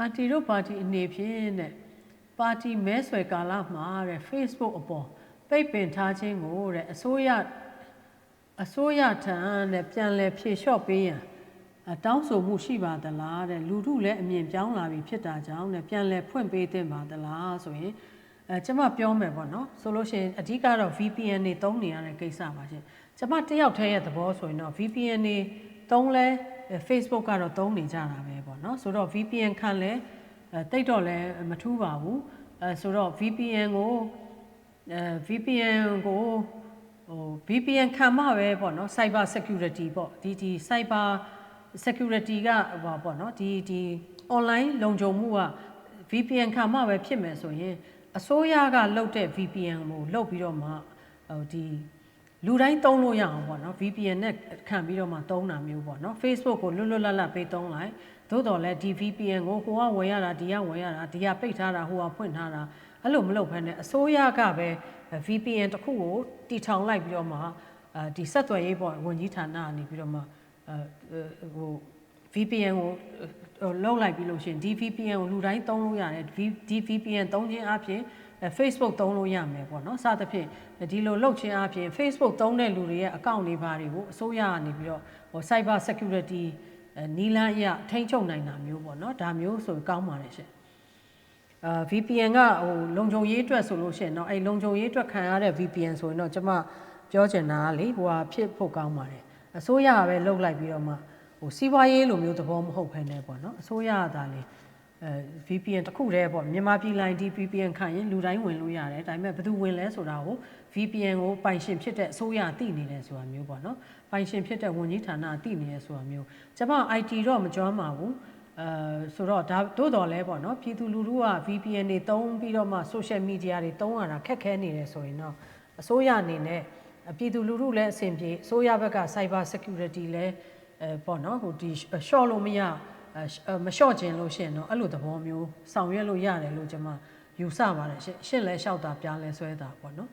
အာတီတို့ပါတီအနေဖြင့်တဲ့ပါတီမဲဆွယ်ကာလမှာတဲ့ Facebook အပေါ်ပိတ်ပင်ထားခြင်းကိုတဲ့အစိုးရအစိုးရထံတဲ့ပြန်လည်ဖြေလျှော့ပေးရန်အတောင်းဆိုမှုရှိပါသလားတဲ့လူထုလည်းအမြင်ပြောင်းလာပြီဖြစ်တာကြောင့်တဲ့ပြန်လည်ဖွင့်ပေးသင့်ပါသလားဆိုရင်အဲကျွန်မပြောမယ်ပေါ့နော်ဆိုလို့ရှိရင်အဓိကတော့ VPN တွေသုံးနေရတဲ့ကိစ္စပါရှင်ကျွန်မတယောက်တည်းရဲ့သဘောဆိုရင်တော့ VPN တွေသုံးလဲ Facebook ကတော့သုံးနေကြတာပဲ ပေါ့နော်ဆိုတော့ VPN ခံလဲအဲတိတ်တော့လဲမထူးပါဘူးအဲဆိုတော့ VPN ကိုအဲ VPN ကိုဟို VPN ခံမှပဲပေါ့နော် Cyber Security ပေါ့ဒီဒီ Cyber Security ကဟိုပေါ့နော်ဒီဒီ online လုံခြုံမှုက VPN ခံမှပဲဖြစ်မယ်ဆိုရင်အစိုးရကလုတ်တဲ့ VPN ကိုလုတ်ပြီးတော့မှဟိုဒီ လူတိုင်းသုံးလို့ရအောင်ပေါ့နော် VPN နဲ့ခံပြီးတော့မှသုံးတာမျိုးပေါ့နော် Facebook ကိုလွတ်လွတ်လပ်လပ်ပေးသုံးလိုက်သို့တော်လည်းဒီ VPN ကိုဟိုကဝင်ရတာဒီကဝင်ရတာဒီကပိတ်ထားတာဟိုကဖွင့်ထားတာအဲ့လိုမလုပ်ဘဲနဲ့အစိုးရကပဲ VPN တစ်ခုကိုတီထောင်လိုက်ပြီးတော့မှအဲဒီဆက်သွယ်ရေးပေါ့ဝန်ကြီးဌာနကနေပြီးတော့မှအဲဟို VPN ကိုဟိုလောက်လိုက်ပြီးလို့ရှိရင်ဒီ VPN ကိုလူတိုင်းသုံးလို့ရတယ်ဒီ VPN သုံးခြင်းအပြင် Facebook သုံးလို့ရမယ်ပေါ့နော်စသဖြင့်ဒီလိုလုပ်ခြင်းအပြင် Facebook သုံးတဲ့လူတွေရဲ့အကောင့်တွေဘာတွေကိုအစိုးရကနေပြီးတော့ဟို Cyber Security နီလန်းအရထိန်းချုပ်နိုင်တာမျိုးပေါ့နော်ဒါမျိုးဆိုကောင်းပါတယ်ရှင်အာ VPN ကဟိုလုံခြုံရေးအတွက်ဆိုလို့ရှိရင်တော့အဲ့လုံခြုံရေးအတွက်ခံရတဲ့ VPN ဆိုရင်တော့ကျွန်မပြောချင်တာကလေဟိုဟာဖြစ်ဖို့ကောင်းပါတယ်အစိုးရကပဲလုတ်လိုက်ပြီးတော့မှဟိုစီးပွားရေးလိုမျိုးသဘောမဟုတ်ဘဲနဲ့ပေါ့နော်အစိုးရကသာလေ အဲ VPN တစ်ခုတည်းပေါ့မြန်မာပြည်လိုင်းဒီ VPN ခံရင်လူတိုင်းဝင်လို့ရတယ်ဒါပေမဲ့ဘယ်သူဝင်လဲဆိုတာကို VPN ကိုပိုင်ရှင်ဖြစ်တဲ့အစိုးရသိနေတယ်ဆိုတာမျိုးပေါ့နော်ပိုင်ရှင်ဖြစ်တဲ့ဝန်ကြီးဌာနသိနေတယ်ဆိုတာမျိုးကျွန်မ IT တော့မကြွမ်းပါဘူးအဲဆိုတော့ဒါတို့တော်လဲပေါ့နော်ပြည်သူလူထုက VPN တွေသုံးပြီးတော့မှ social media တွေသုံးရတာခက်ခဲနေတယ်ဆိုရင်တော့အစိုးရအနေနဲ့ပြည်သူလူထုလည်းအဆင်ပြေအစိုးရဘက်က cyber security လည်းအဲပေါ့နော်ဟိုဒီ short လို့မရအဲ မလျှော့ခြင်းလို့ရှိရင်တော့အဲ့လိုသဘောမျိုးဆောင်ရွက်လို့ရတယ်လို့ကျွန်မယူဆပါတယ်ရှင့်ရှင့်လဲလျှောက်တာပြားလဲဆွဲတာပေါ့နော်